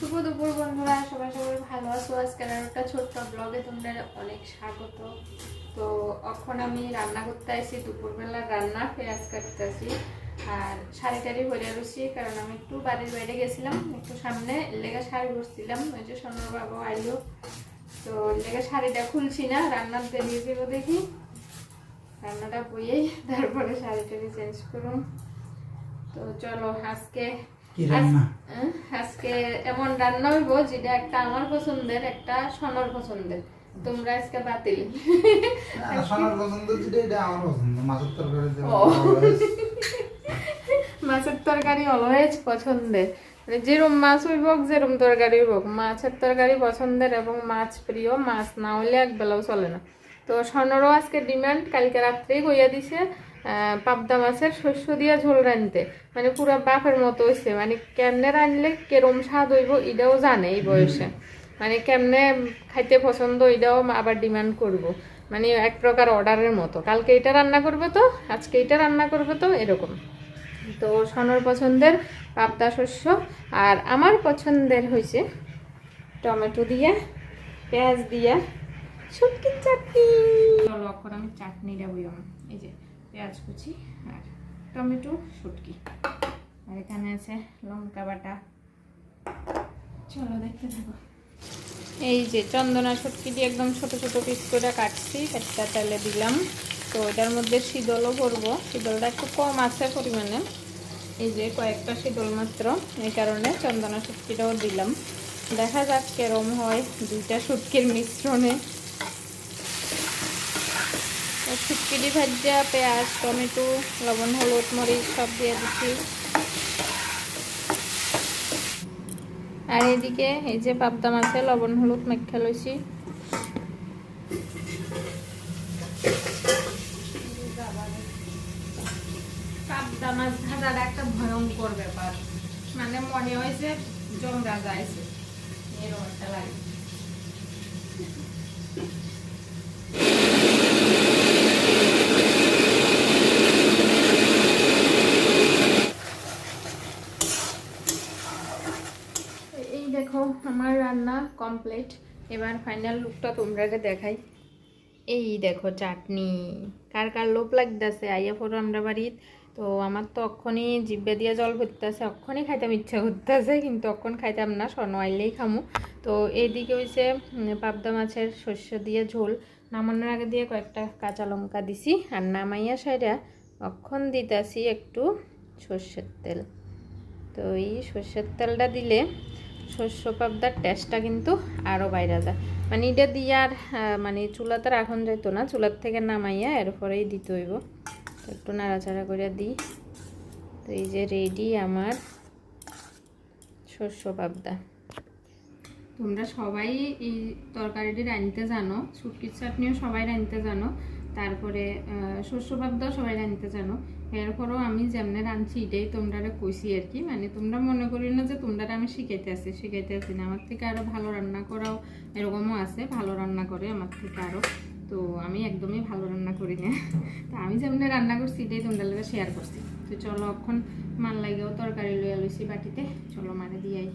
শুভ দুপুর বন্ধুরা, সবাই সবাই ভালো আছো? আজকের একটা ছোট্ট ব্লগে তোমাদের অনেক স্বাগত। তো এখন আমি রান্না করতে আসি দুপুরবেলা রান্না, পেঁয়াজ কাটতেছি। আর শাড়ি টাড়ি হয়ে রয়েছি কারণ আমি একটু বাড়ির বাইরে গেছিলাম, একটু সামনে লেগে শাড়ি বসছিলাম ওই যে সোনার বাবা আইলো। তো লেগে শাড়িটা খুলছি না, রান্নার দেরি দেবো দেখি। রান্নাটা বইয়েই তারপরে শাড়ি টাড়ি চেঞ্জ করুন। তো চলো, আজকে কি রান্না? আজকে এমন রান্না হইব যেটা একটা আমার পছন্দের একটা সনর পছন্দের। তোমরা আজকে বাতিল। সোনার পছন্দ যেটা এটা আমার পছন্দ। মাছের তরকারি মাছের তরকারি অলওয়েজ পছন্দের। মানে যেরম মাছ হইব যেরম তরকারি হইব। মাছের তরকারি পছন্দের এবং মাছ প্রিয় মাছ না হলে এক বেলাও চলে না। তো স্বর্ণরও আজকে ডিমান্ড কালকে রাত্রেই কইয়া দিছে। পাবদা মাছের শস্য দিয়া ঝোল রানতে মানে পুরো বাপের মতো হইছে। মানে কেমনে রানলে কেরম স্বাদ হইব এটাও জানে এই বয়সে। মানে কেমনে খাইতে পছন্দ এটাও আবার ডিমান্ড করব। মানে এক প্রকার অর্ডারের মতো। কালকে এটা রান্না করবে তো, আজকে এটা রান্না করবে তো, এরকম। তো সনর পছন্দের পাবদা শস্য। আর আমার পছন্দের হয়েছে টমেটো দিয়া, পেঁয়াজ দিয়ে শুটকির চাটনি। এখন আমি চাটনিটা বইলাম। এই যে পেঁয়াজ কুচি আর টমেটো শুটকি। আর এখানে আছে লঙ্কা বাটা। চলো দেখতে থাকো। এই যে চন্দনা শুটকি দিয়ে একদম ছোট ছোট পিস করে কাটছি, একটা তেলে দিলাম। তো এটার মধ্যে শীতলও করব শীতলটা একটু কম আছে পরিমাণে। এই যে কয়েকটা শীতল মাত্র। এই কারণে চন্দনা শুটকিটাও দিলাম। দেখা যাক কেরম হয় দুইটা শুটকির মিশ্রণে। তো শুটকিটি ভাজা, পেঁয়াজ, টমেটো, লবণ, হলুদ, মরিচ, সব দিয়ে দিচ্ছি। আর এদিকে এই যে পাবদা মাছে লবণ, হলুদ মেখা লইছি। মাছ মানে মনে হয়েছে জমরা যাইছে এরকম একটা লাগে এই দেখো আমার রান্না কমপ্লিট এবার ফাইনাল লুকটা তোমরা দেখাই। এই দেখো চাটনি। কার কার লোভ লাগতেছে, আইয়া পড়ো আমরা বাড়ির তো আমার তো অক্ষণই জিব্বে দিয়ে জল ভরতেছে, অক্ষণই খাইতাম ইচ্ছা করতেছে, কিন্তু অক্ষণ খাইতাম না, স্বর্ণ আইলেই খামু। তো এইদিকে হয়েছে পাবদা মাছের শস্য দিয়ে ঝোল। নামানোর আগে দিয়ে কয়েকটা কাঁচা লঙ্কা দিছি, আর নামাইয়া সাইডা অক্ষণ দিতেছি একটু সর্ষের তেল। তো এই সর্ষের তেলটা দিলে শস্য পাবদার টেস্টটা কিন্তু আরও বাইরে যায়। মানে এটা দিয়ে আর মানে চুলাতে রাখন যাইতো না, চুলার থেকে নামাইয়া এরপরেই দিতে হইব। তো একটু নাড়াচাড়া করে দিই। তো এই যে রেডি আমার শস্য পাবদা। তোমরা সবাই এই তরকারিটি রাঁধতে জানো, শুটকির চাটনিও সবাই রাঁধতে জানো, তারপরে শস্য পাবদাও সবাই রাঁধতে জানো। এরপরও আমি যেমনে রাঁধছি এটাই তোমরা কইছি আর কি। মানে তোমরা মনে করি না যে তোমরা আমি শিখাইতে আছি শিখাইতে আছি না। আমার থেকে আরও ভালো রান্না করাও এরকমও আছে, ভালো রান্না করে আমার থেকে আরও তো আমি একদমই ভালো রান্না করি না। তো আমি যেমনি রান্না করছি, এটাই তোমরা শেয়ার করছি। তো চলো এখন মান লাগেও তরকারি লইয়া লইছি বাটিতে। চলো মানে দিয়াই।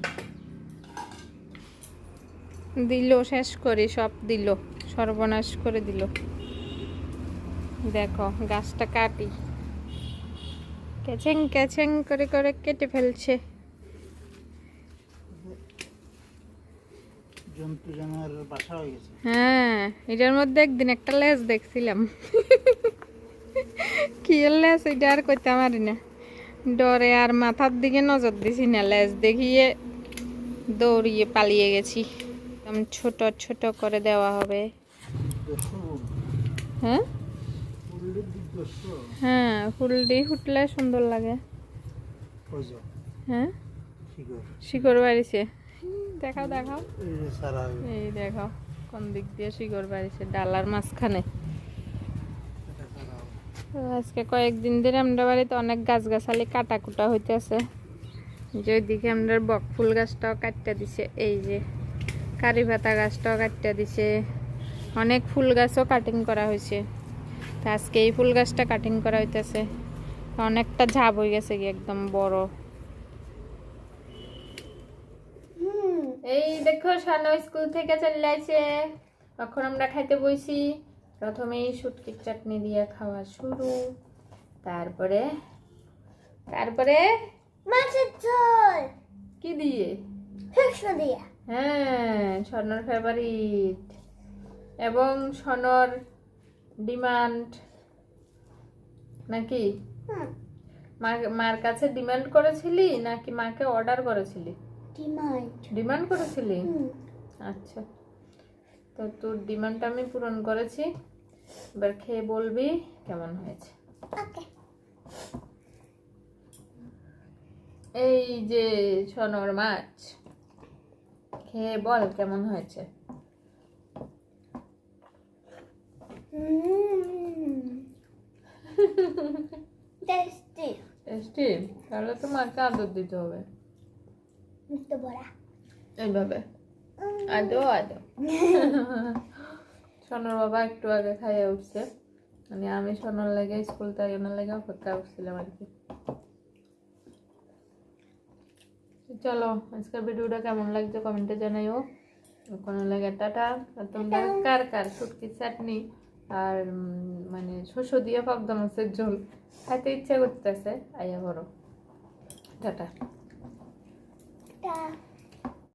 দিল, শেষ করি, সব দিল। সর্বনাশ করে দিল। দেখো, গাছটা কাটি। ক্যাচেং ক্যাচেং করে করে কেটে ফেলছে। জন্তু জানোয়ারের বাসা হয়ে গেছে। হ্যাঁ এটার মধ্যে একদিন একটা লেজ দেখছিলাম। কি লেজ এটা আর পারি না। ডরে আর মাথার দিকে নজর দিছি না লেজ দেখিয়ে দৌড়িয়ে পালিয়ে গেছি। একদম ছোট ছোট করে দেওয়া হবে। হ্যাঁ? হ্যাঁ ফুলটি ফুটলে সুন্দর লাগে। হ্যাঁ? শিকড়। বাড়িছে। দেখাও দেখাও। এই দেখো কোন দিক দিয়ে শিকড় বাড়িছে ডালার মাঝখানে। আজকে কয়েকদিন ধরে আমরা বাড়িতে অনেক গাছ গাছালি কাটা কুটা হইতেছে। যে ওইদিকে আমরা বক ফুল গাছটাও কাটতে দিছে এই যে কারি পাতা গাছটাও কাটতে দিছে। অনেক ফুল গাছও কাটিং করা হয়েছে। তো আজকে এই ফুল গাছটা কাটিং করা হইতেছে। অনেকটা ঝাপ হয়ে গেছে কি একদম বড়। এই দেখো সানো স্কুল থেকে চলে আসে। এখন আমরা খাইতে বসি প্রথমেই শুটকির চাটনি দিয়ে খাওয়া শুরু। তারপরে তারপরে মাছের ঝোল। কি দিয়ে? দিয়া। হ্যাঁ স্বর্ণর ফেভারিট এবং স্বর্ণর ডিমান্ড নাকি? মা- মার কাছে ডিমান্ড করেছিলি নাকি মাকে অর্ডার করেছিলি? ডিমান্ড ডিমান্ড করেছিলি? আচ্ছা। তো তোর ডিমান্ডটা আমি পূরণ করেছি। এবার খেয়ে বলবি কেমন হয়েছে। এই যে সোনর মাছ। খেয়ে বল কেমন হয়েছে। টেস্টি টেস্টি তাহলে তো মাকে আদর দিতে হবে? বড়া। এইভাবে। আদো আদো। সোনার বাবা একটু আগে খাইয়ে উঠছে। মানে আমি সোনার লেগে স্কুল তাই ওনার লেগে অপেক্ষা করছিলাম আর কি। চলো আজকের ভিডিওটা কেমন লাগছে কমেন্টে জানাইও। কোনো লাগে টাটা। আর তোমরা কার কার শুটকি চাটনি? আর মানে শস্য দিয়া পাবদা মাছের ঝোল। খাইতে ইচ্ছা করতেছে আইয়া বড়। টাটা।